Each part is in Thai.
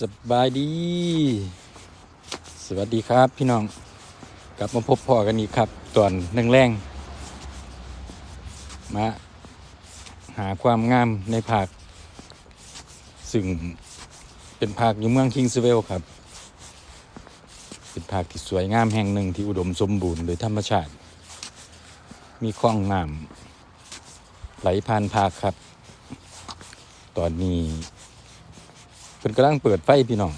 สบายดี สวัสดีครับพี่น้อง กลับมาพบพ่อกันอีกครับ ตอนแรงมาหาความงามในภาคซึ่งเป็นภาคอยู่เมืองคิงสเวลครับ เป็นภาคที่สวยงามแห่งหนึ่งที่อุดมสมบูรณ์โดยธรรมชาติ มีคลองน้ำไหลผ่านภาคครับ ตอนนี้ เพิ่นกำลังเปิดไฟพี่น้อง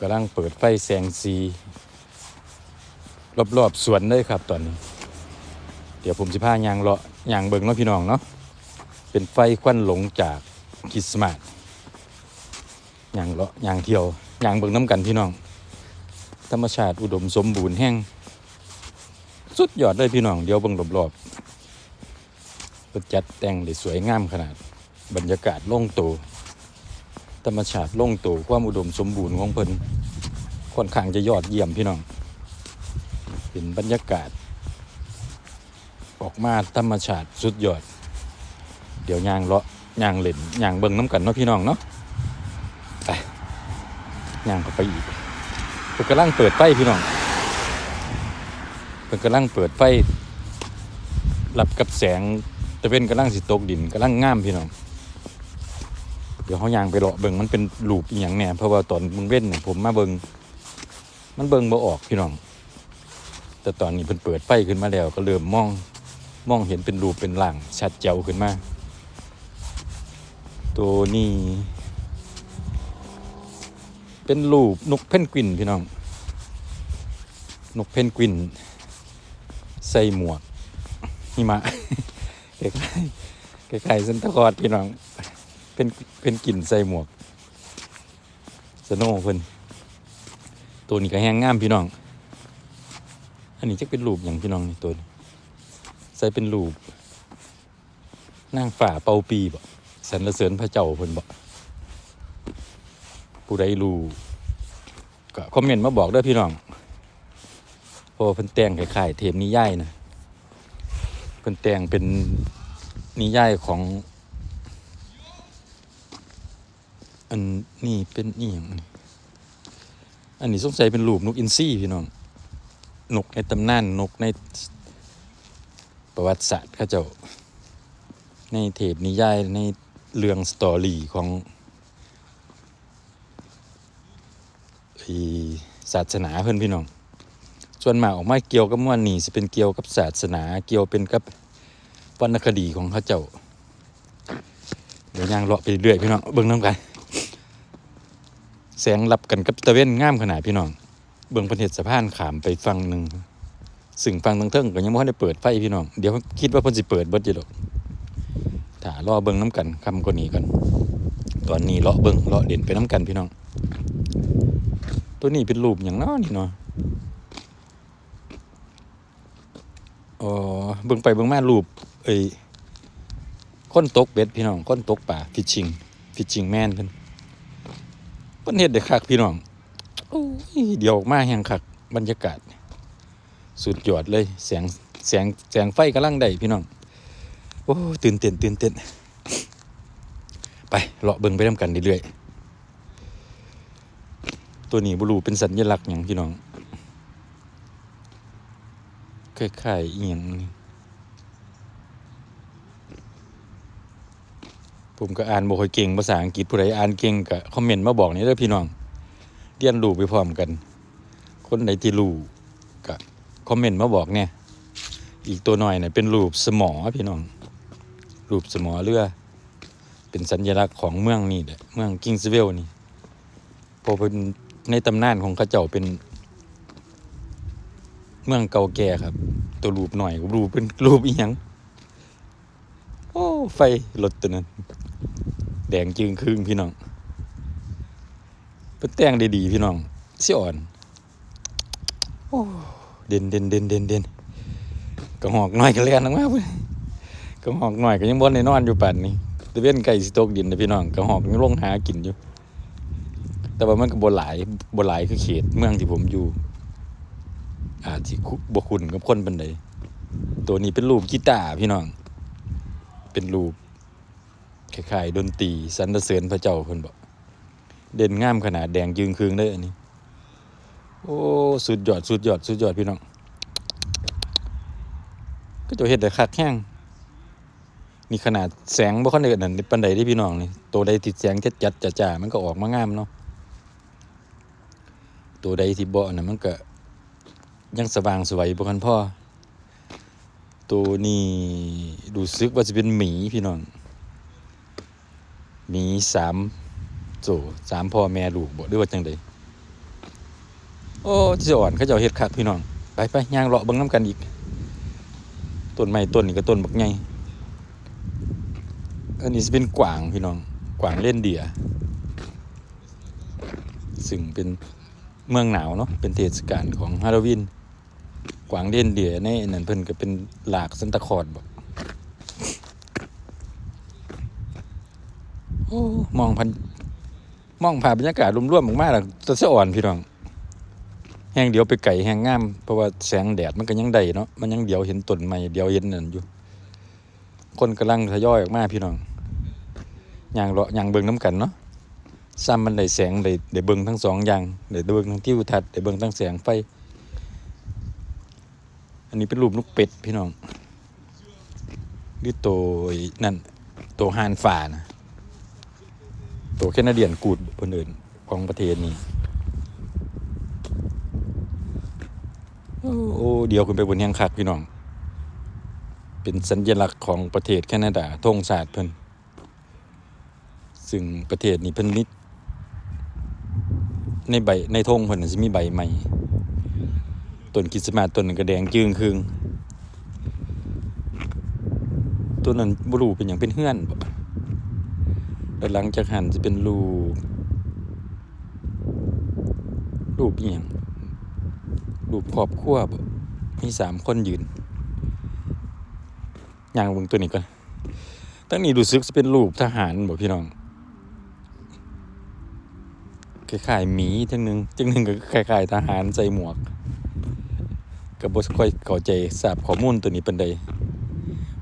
กำลังเปิดไฟแสงสี รอบๆสวนเลยครับตอนนี้ เดี๋ยวผมสิพายางเลาะยางเบิงเนาะพี่น้องเนาะเป็นไฟควันหลงจากคิสต์มาสยางเลาะยางเที่ยวยางเบิงน้ำกันพี่น้อง ธรรมชาติอุดมสมบูรณ์แห้งสุดยอดเลยพี่น้องเดี๋ยวเบิงรอบๆจัดแต่งได้สวยงามขนาดบรรยากาศโล่งโต ธรรมชาติล่งโตความอุดมสมบูรณ์ของเพิ่นค่อนข้างจะยอดเยี่ยมพี่น้อง เป็นบรรยากาศ ออกมาธรรมชาติสุดยอด เดี๋ยวยางเลาะยางเล่นยางเบิ่งน้ำกันเนาะพี่น้องเนาะไปยางเข้าไปอีกเพิ่นกำลังเปิดไฟพี่น้องเพิ่นกำลังเปิดไฟรับกับแสงตะเวนกำลังสิตกดินกำลังงามพี่น้อง เดี๋ยวเขายางไปเลาะเบิงมันเป็นลูปอีหยังแน่เพราะว่าตอนมึงเว้นเนี่ยผมมาเบิงมันเบิงบ่ออกพี่น้อง แต่ตอนนี้เพิ่นเปิดไฟขึ้นมาแล้วก็เริ่มมองมองเห็นเป็นรูปเป็นร่างชัดเจ๋วขึ้นมา ตัวนี้ เป็นรูปนกเพนกวินพี่น้อง นกเพนกวิน ใส่หมวกหิมะคล้ายๆคล้ายๆเซนตาคอร์ดพี่น้อง เป็นเป็นกลิ่นใส่หมวก สโนว์เพิ่นตัวนี้ก็แห้งงามพี่น้อง อันนี้จะเป็นรูปอย่างพี่น้องนี่ตัวนี้ใส่เป็นรูปนางฝ่าเป่าปีบ่สรรเสริญพระเจ้าเพิ่นบ่ผู้ใดรู้ก็คอมเมนต์มาบอกด้อพี่น้องเพราะว่าเพิ่นแต่งคล้ายๆเทปนิยายนะเพิ่นแต่งเป็นนิยายของ อันนี้เป็นอีหยังอันนี้อันนี้สงสัยเป็นรูปนกอินทรีพี่น้อง นกในตำนานนกในประวัติศาสตร์ข้าเจ้า ในเทปนิยายในเรื่องสตอรี่ของศาสนาเพื่อนพี่น้อง ส่วนมากออกมาเกี่ยวกับม่วนนี่สิเป็นเกี่ยวกับศาสนา เกี่ยวเป็นกับวรรณคดีของเขาเจ้า เดี๋ยวยางเลาะไปเรื่อยพี่น้องเบิ่งน้ำกัน แสงรับกันกับตะเว้นงามขนาดพี่น้อง เบิ่งประเทศสะพานขามไปฝั่งหนึ่งซึ่งฝั่งทางเทิงก็ยังไม่ได้เปิดไฟพี่น้อง เดี๋ยวคิดว่าเพิ่นสิเปิดเบิดอยู่ดอกถ้ารอเบิ่งน้ำกันคำกว่านี้ก่อนตอนนี้เลาะเบิ่งเลาะเด่นไปน้ำกันพี่น้อง ตัวนี้เป็นรูปอย่างน้อนี่เนาะอ๋อเบิ่งไปเบิ่งมารูปเอ้ยคนตกเบ็ดพี่น้องคนตกป่าฟิชชิงฟิชชิงแมนเพิ่น เพิ่นเฮ็ดได้คักพี่น้องโอ้ยเดี๋ยวออกมาแห่งคักบรรยากาศ สุดยอดเลยแสงแสงแสงไฟกำลังได้พี่น้อง โอ้ตื่นเต้นตื่นเต้นไปเลาะเบิ่งไปนำกันเรื่อยๆตัวนี้บ่รู้เป็นสัญลักษณ์หยังพี่น้องคล้ายๆอีหยังนี่ ผมก็อ่านบ่ค่อยเก่งภาษาอังกฤษผู้ใดอ่านเก่งก็คอมเมนต์มาบอกนี่เด้อพี่น้องเรียนรู้ไปพร้อมกัน คนใดที่รู้ก็คอมเมนต์มาบอกเนี่ยอีกตัวหน่อยเนี่ยเป็นรูปสมอพี่น้อง รูปสมอเรือ เป็นสัญลักษณ์ของเมืองนี่แหละเมืองกิงสเวลนี่เพอเป็นในตำนานของข้าเจ้าเป็น เมืองเก่าแก่ครับ ตัวรูปหน่อยรูปเป็นรูปอีหยังโอ้ไฟรถตัวนั้น แดงจึงครึ่งพี่น้องเป็นแต่งได้ดีพี่น้องสิอ่อนโอ้เด่นเด่นเด่นเด่นเด่นกระหอกหน่อยก็เลียนออกมาเว้ยกระหอกหน่อยก็ยังบ่ได้นอนอยู่ป่านนี้ตะเวนไก่สิตกดินนะพี่น้องกระหอกยังลงหากินอยู่ แต่ว่ามันก็บ่หลายบ่หลายคือเขตเมืองที่ผมอยู่ อาจสิคุบ่คุ้นกับคนปานใดตัวนี้เป็นรูปกีตาร์พี่น้อง เป็นรูป คล้ายๆดนตรีสรรเสริญพระเจ้าเพิ่นบอกเด่นงามขนาดแดงยืงคืงได้ออันนี้ โอ้สุดยอดสุดยอดสุดยอดพี่น้องก็จะเห็ดแต่คักแห้งนี่ขนาดแสงบ่ค่อยเดือดนั่นปันใดที่พี่น้องนี่ตัวใดติดแสงจัดจัดจ้าจ้ามันก็ออกมางามเนาะตัวใดที่บ่น่ะมันก็ ยังสว่างสวยบ่คันพ่อตัวนี้ดูซึกว่าจะเป็นหมีพี่น้อง มีสามโจสามพ่อแม่ลูกบ่หรือว่าจังใดโอ้ที่อ่อนเขาเจ้าเฮ็ดคักพี่น้อง ไปไปย่างเลาะเบิ่งน้ำกันอีกต้นไม้ต้นนี้ก็ต้นบักใหญ่อันนี้จะเป็นกวางพี่น้องกวางเล่นเดียซึ่งเป็นเมืองหนาวเนาะเป็นเทศกาลของฮาโลวีนกวางเล่นเดียในอันนั้นเพิ่นก็เป็นหลากซันตาคอร์ดบ่ โอ้มองพันมองผ่านบรรยากาศรวมๆมากๆแล้วจะสะอ่อนพี่น้องแห้งเดียวไปไก่แห้งงามเพราะว่าแสงแดดมันก็ยังได้เนาะมันยังเดียวเห็นต้นไม้เดียวเห็นนั่นอยู่ คนกำลังทยอยออกมาพี่น้องย่างเลาะย่างเบิ่งน้ำกันเนาะซ้ำมันได้แสงได้ได้เบิ่งทั้งสองอย่างได้เบิ่งทั้งทิวทัศน์ได้เบิ่งทั้งแสงไฟ อันนี้เป็นรูปนกเป็ดพี่น้องนี่ตัวนั่นตัวฮานฝ่านะ ตัวแคนาเดียนกูดเพิ่นเอิ้นของประเทศนี้โอ้โอ้เดียวขึ้นไปบนแห่งคักพี่น้อง เป็นสัญลักษณ์ของประเทศแคนาดาธงศาสตร์เพิ่นซึ่งประเทศนี้เพิ่นนิด ในใบในธงเพิ่นน่ะสิมีใบใหม่ต้นคริสต์มาสต้นนั้นก็แดงจึงคืงต้นนั้นบ่รู้เป็นหยังเป็นเฮือนบ่ แล้วหลังจากหันจะเป็นรูปรูปอียงรูปครอบครัวมีสามคนยืนย่างเบิ่งตัวนี้ก่อนตั้งนี้รู้สึกจะเป็นรูปทหารบ่พี่น้องคล้ายๆหมีจังหนึงจังหนึงก็คล้ายๆทหารใส่หมวกก็บ่ค่อยเข้าใจทราบข้อมูลตัวนี้เปานใด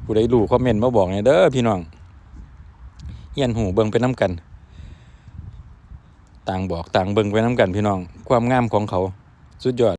ผู้ใดรู้คอมเมนต์มาบอกหน่ยเด้อพี่น้อง เฮียนหูเบิ่งไปน้ำกัน ต่างบอกต่างเบิ่งไปน้ำกันพี่น้อง ความงามของเขาสุดยอด